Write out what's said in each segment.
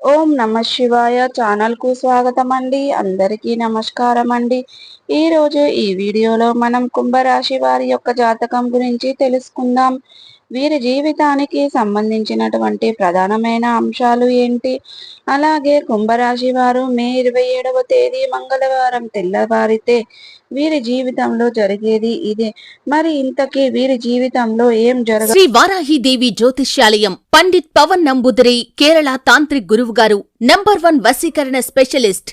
ఓం నమ శివాయ ఛానల్కు స్వాగతం అండి అందరికీ నమస్కారం అండి ఈరోజు ఈ వీడియోలో మనం కుంభరాశి వారి యొక్క జాతకం గురించి తెలుసుకుందాం. వీరి జీవితానికి సంబంధించినటువంటి ప్రధానమైన అంశాలు ఏంటి? అలాగే కుంభరాశి వారు మే ఇరవై ఏడవ తేదీ మంగళవారం తెల్లవారితే వీరి జీవితంలో జరిగేది ఇదే. మరి ఇంతకీ వీరి జీవితంలో ఏం జరగ శ్రీ వారాహిదేవి జ్యోతిష్యాలయం పండిత్ పవన్ నంబుదరి కేరళ తాంత్రిక్ గురువు గారు నంబర్ వన్ వసీకరణ స్పెషలిస్ట్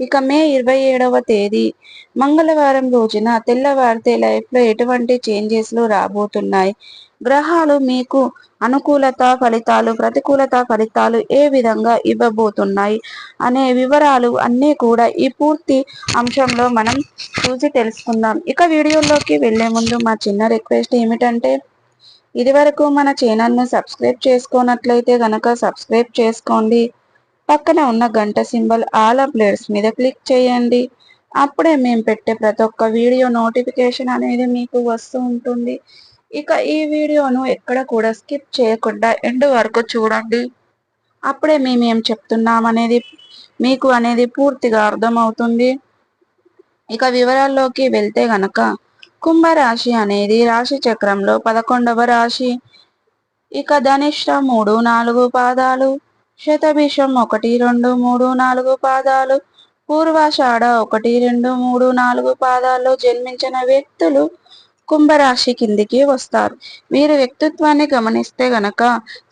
ఇక మే ఇరవై ఏడవ తేదీ. మంగళవారం రోజున తెల్లవారితే లైఫ్లో ఎటువంటి చేంజెస్లు రాబోతున్నాయి? గ్రహాలు మీకు అనుకూలత ఫలితాలు ప్రతికూలత ఫలితాలు ఏ విధంగా ఇవ్వబోతున్నాయి? అనే వివరాలు అన్నీ కూడా ఈ పూర్తి అంశంలో మనం చూసి తెలుసుకుందాం. ఇక వీడియోలోకి వెళ్ళే ముందు మా చిన్న రిక్వెస్ట్ ఏమిటంటే ఇదివరకు మన ఛానల్ను సబ్స్క్రైబ్ చేసుకోనట్లయితే గనక సబ్స్క్రైబ్ చేసుకోండి. పక్కన ఉన్న గంట సింబల్ ఆల్ అప్డేట్స్ మీద క్లిక్ చేయండి. అప్పుడే మేము పెట్టే ప్రతి ఒక్క వీడియో నోటిఫికేషన్ అనేది మీకు వస్తూ ఉంటుంది. ఇక ఈ వీడియోను ఎక్కడ కూడా స్కిప్ చేయకుండా ఎండ్ వరకు చూడండి. అప్పుడే మేము ఏం చెప్తున్నామనేది మీకు అనేది పూర్తిగా అర్థమవుతుంది. ఇక వివరాల్లోకి వెళ్తే గనక కుంభరాశి అనేది రాశి చక్రంలో పదకొండవ రాశి. ఇక ధనిష్ట మూడు నాలుగు పాదాలు. శతభిషం ఒకటి రెండు మూడు నాలుగు పాదాలు. పూర్వాషాఢ ఒకటి రెండు మూడు నాలుగు పాదాల్లో జన్మించిన వ్యక్తులు కుంభరాశి కిందికి వస్తారు. వీరి వ్యక్తిత్వాన్ని గమనిస్తే గనక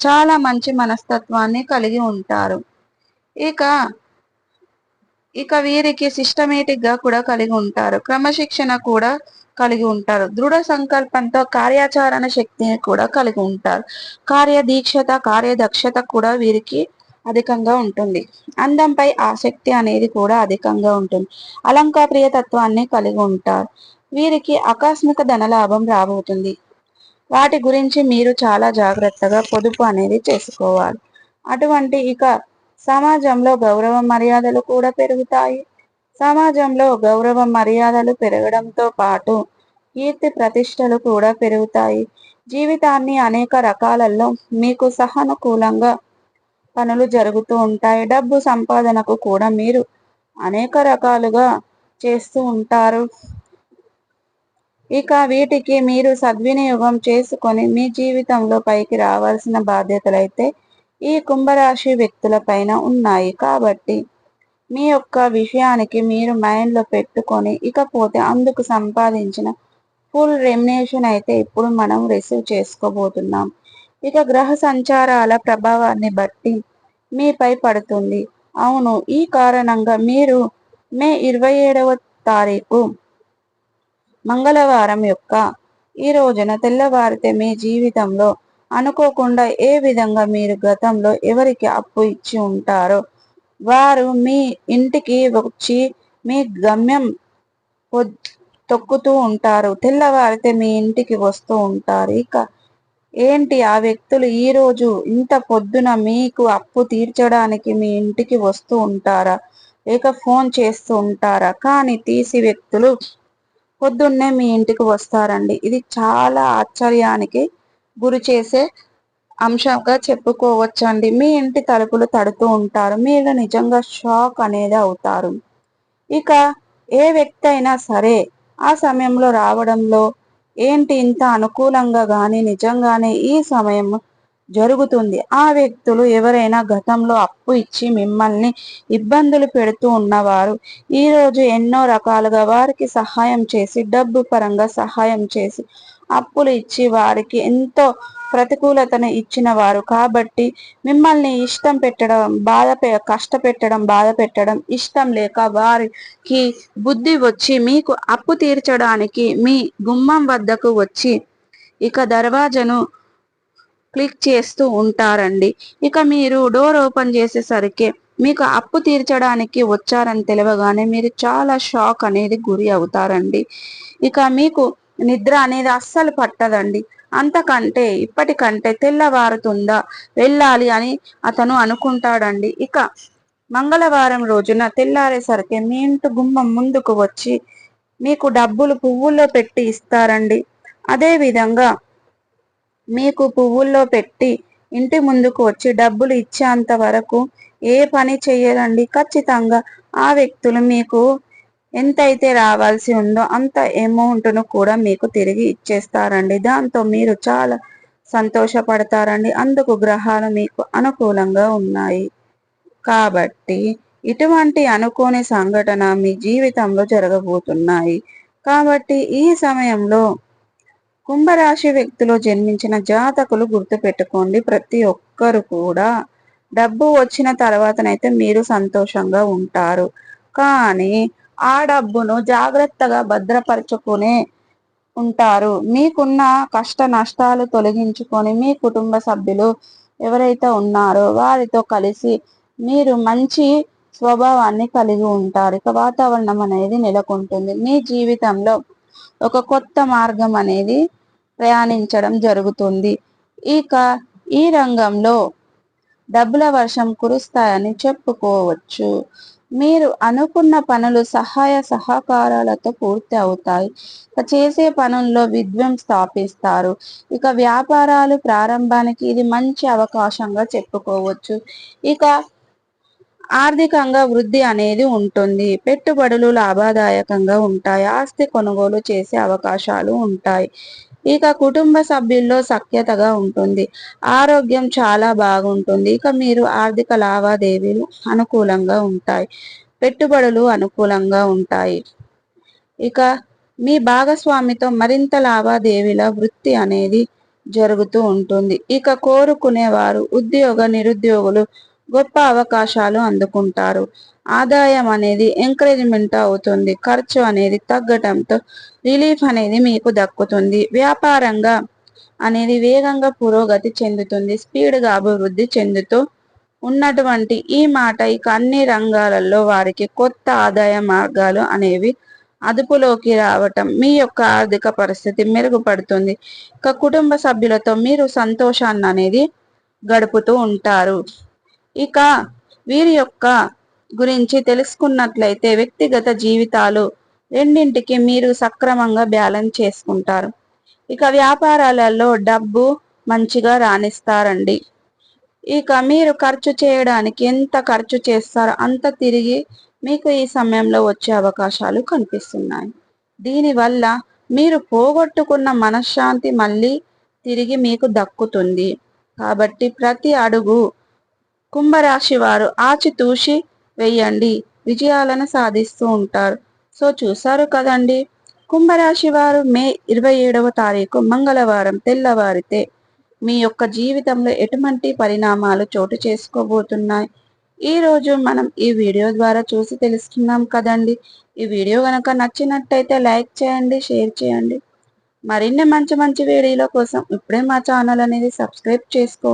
చాలా మంచి మనస్తత్వాన్ని కలిగి ఉంటారు. ఇక ఇక వీరికి సిస్టమేటిక్గా కూడా కలిగి ఉంటారు. క్రమశిక్షణ కూడా కలిగి ఉంటారు. దృఢ సంకల్పంతో కార్యాచరణ శక్తిని కూడా కలిగి ఉంటారు. కార్యదీక్షత కార్యదక్షత కూడా వీరికి అధికంగా ఉంటుంది. అందంపై ఆసక్తి అనేది కూడా అధికంగా ఉంటుంది. అలంకార తత్వాన్ని కలిగి ఉంటారు. వీరికి ఆకస్మిక ధనలాభం రాబోతుంది. వాటి గురించి మీరు చాలా జాగ్రత్తగా పొదుపు అనేది చేసుకోవాలి. అటువంటి ఇక సమాజంలో గౌరవ మర్యాదలు కూడా పెరుగుతాయి. సమాజంలో గౌరవ మర్యాదలు పెరగడంతో పాటు కీర్తి ప్రతిష్టలు కూడా పెరుగుతాయి. జీవితాన్ని అనేక రకాలలో మీకు సహానుకూలంగా పనులు జరుగుతూ ఉంటాయి. డబ్బు సంపాదనకు కూడా మీరు అనేక రకాలుగా చేస్తూ ఉంటారు. ఇక వీటికి మీరు సద్వినియోగం చేసుకొని మీ జీవితంలో పైకి రావాల్సిన బాధ్యతలు అయితే ఈ కుంభరాశి వ్యక్తుల పైన ఉన్నాయి. కాబట్టి మీ యొక్క విషయానికి మీరు మైండ్లో పెట్టుకొని ఇకపోతే అందుకు సంపాదించిన ఫుల్ రెమినేషన్ అయితే ఇప్పుడు మనం రిసీవ్ చేసుకోబోతున్నాం. ఇక గ్రహ సంచారాల ప్రభావాన్ని బట్టి మీపై పడుతుంది. అవును ఈ కారణంగా మీరు మే ఇరవై ఏడవ తారీఖు మంగళవారం యొక్క ఈ రోజున తెల్లవారితే మీ జీవితంలో అనుకోకుండా ఏ విధంగా మీరు గతంలో ఎవరికి అప్పు ఇచ్చి ఉంటారో వారు మీ ఇంటికి వచ్చి మీ గమ్యం తొక్కుతూ ఉంటారు. తెల్లవారితే మీ ఇంటికి వస్తూ ఉంటారు. ఇక ఏంటి ఆ వ్యక్తులు ఈ రోజు ఇంత పొద్దున మీకు అప్పు తీర్చడానికి మీ ఇంటికి వస్తూ ఉంటారా? లేక ఫోన్ చేస్తూ ఉంటారా? కానీ తీసి వ్యక్తులు పొద్దున్నే మీ ఇంటికి వస్తారండి. ఇది చాలా ఆశ్చర్యానికి గురి చేసే అంశంగా చెప్పుకోవచ్చండి. మీ ఇంటి తలుపులు తడుతూ ఉంటారు. మీరు నిజంగా షాక్ అనేది అవుతారు. ఇక ఏ వ్యక్తి అయినా సరే ఆ సమయంలో రావడంలో ఏంటి ఇంత అనుకూలంగా కానీ నిజంగానే ఈ సమయం జరుగుతుంది. ఆ వ్యక్తులు ఎవరైనా గతంలో అప్పు ఇచ్చి మిమ్మల్ని ఇబ్బందులు పెడుతూ ఉన్నవారు ఈరోజు ఎన్నో రకాలుగా వారికి సహాయం చేసి డబ్బు పరంగా సహాయం చేసి అప్పులు ఇచ్చి వారికి ఎంతో ప్రతికూలతను ఇచ్చిన వారు కాబట్టి మిమ్మల్ని ఇష్టం పెట్టడం బాధ కష్టపెట్టడం బాధ పెట్టడం ఇష్టం లేక వారికి బుద్ధి వచ్చి మీకు అప్పు తీర్చడానికి మీ గుమ్మం వద్దకు వచ్చి ఇక దర్వాజను క్లిక్ చేస్తూ ఉంటారండి. ఇక మీరు డోర్ ఓపెన్ చేసేసరికి మీకు అప్పు తీర్చడానికి వచ్చారని తెలియగానే మీరు చాలా షాక్ అనేది గురి అవుతారండి. ఇక మీకు నిద్ర అనేది అస్సలు పట్టదండి. అంతకంటే ఇప్పటికంటే తెల్లవారుతుందా వెళ్ళాలి అని అతను అనుకుంటాడండి. ఇక మంగళవారం రోజున తెల్లారేసరికి మీ ఇంటి గుమ్మం ముందుకు వచ్చి మీకు డబ్బులు పువ్వుల్లో పెట్టి ఇస్తారండి. అదే విధంగా మీకు పువ్వుల్లో పెట్టి ఇంటి ముందుకు వచ్చి డబ్బులు ఇచ్చేంత వరకు ఏ పని చేయరండి ఖచ్చితంగా ఆ వ్యక్తులు మీకు ఎంతైతే రావాల్సి ఉందో అంత అమౌంట్ను కూడా మీకు తిరిగి ఇచ్చేస్తారండి. దాంతో మీరు చాలా సంతోషపడతారండి. అందుకు గ్రహాలు మీకు అనుకూలంగా ఉన్నాయి. కాబట్టి ఇటువంటి అనుకోని సంఘటన మీ జీవితంలో జరగబోతున్నాయి. కాబట్టి ఈ సమయంలో కుంభరాశి వ్యక్తిలో జన్మించిన జాతకులు గుర్తుపెట్టుకోండి. ప్రతి ఒక్కరు కూడా డబ్బు వచ్చిన తర్వాతనైతే మీరు సంతోషంగా ఉంటారు. కానీ ఆ డబ్బును జాగ్రత్తగా భద్రపరచుకునే ఉంటారు. మీకున్న కష్ట నష్టాలు తొలగించుకొని మీ కుటుంబ సభ్యులు ఎవరైతే ఉన్నారో వారితో కలిసి మీరు మంచి స్వభావాన్ని కలిగి ఉంటారు. ఇక వాతావరణం అనేది నెలకొంటుంది. మీ జీవితంలో ఒక కొత్త మార్గం అనేది ప్రయాణించడం జరుగుతుంది. ఇక ఈ రంగంలో డబ్బుల వర్షం కురుస్తాయని చెప్పుకోవచ్చు. మీరు అనుకున్న పనులు సహాయ సహకారాలతో పూర్తి అవుతాయి. ఇక చేసే పనుల్లో విద్వం స్థాపిస్తారు. ఇక వ్యాపారాలు ప్రారంభానికి ఇది మంచి అవకాశంగా చెప్పుకోవచ్చు. ఇక ఆర్థికంగా వృద్ధి అనేది ఉంటుంది. పెట్టుబడులు లాభదాయకంగా ఉంటాయి. ఆస్తి కొనుగోలు చేసే అవకాశాలు ఉంటాయి. ఇక కుటుంబ సభ్యుల్లో సఖ్యతగా ఉంటుంది. ఆరోగ్యం చాలా బాగుంటుంది. ఇక మీరు ఆర్థిక లావాదేవీలు అనుకూలంగా ఉంటాయి. పెట్టుబడులు అనుకూలంగా ఉంటాయి. ఇక మీ భాగస్వామితో మరింత లావాదేవీల వృత్తి అనేది జరుగుతూ ఉంటుంది. ఇక కోరుకునేవారు ఉద్యోగ నిరుద్యోగులు గొప్ప అవకాశాలు అందుకుంటారు. ఆదాయం అనేది ఎంకరేజ్మెంట్ అవుతుంది. ఖర్చు అనేది తగ్గటంతో రిలీఫ్ అనేది మీకు దక్కుతుంది. వ్యాపారంగా అనేది వేగంగా పురోగతి చెందుతుంది. స్పీడ్గా అభివృద్ధి చెందుతూ ఉన్నటువంటి ఈ మాట ఇక అన్ని రంగాలలో వారికి కొత్త ఆదాయ మార్గాలు అనేవి అదుపులోకి రావటం మీ యొక్క ఆర్థిక పరిస్థితి మెరుగుపడుతుంది. ఇక కుటుంబ సభ్యులతో మీరు సంతోషాన్ని అనేది గడుపుతూ ఉంటారు. ఇక వీరి యొక్క గురించి తెలుసుకున్నట్లయితే వ్యక్తిగత జీవితాలు రెండింటికి మీరు సక్రమంగా బ్యాలెన్స్ చేసుకుంటారు. ఇక వ్యాపారాలలో డబ్బు మంచిగా రాణిస్తారండి. ఇక మీరు ఖర్చు చేయడానికి ఎంత ఖర్చు చేస్తారో అంత తిరిగి మీకు ఈ సమయంలో వచ్చే అవకాశాలు కనిపిస్తున్నాయి. దీనివల్ల మీరు పోగొట్టుకున్న మనశ్శాంతి మళ్ళీ తిరిగి మీకు దక్కుతుంది. కాబట్టి ప్రతి అడుగు కుంభరాశి వారు ఆచితూచి వెయ్యండి విజయాలను సాధిస్తూ ఉంటారు. సో చూసారు కదండి? కుంభరాశి వారు మే ఇరవై ఏడవ తారీఖు మంగళవారం తెల్లవారితే మీ యొక్క జీవితంలో ఎటువంటి పరిణామాలు చోటు చేసుకోబోతున్నాయి? ఈ రోజు మనం ఈ వీడియో ద్వారా చూసి తెలుసుకున్నాం కదండి. ఈ వీడియో కనుక నచ్చినట్టయితే లైక్ చేయండి షేర్ చేయండి. మరిన్ని మంచి మంచి వీడియోల కోసం ఇప్పుడే మా ఛానల్ అనేది సబ్స్క్రైబ్ చేసుకో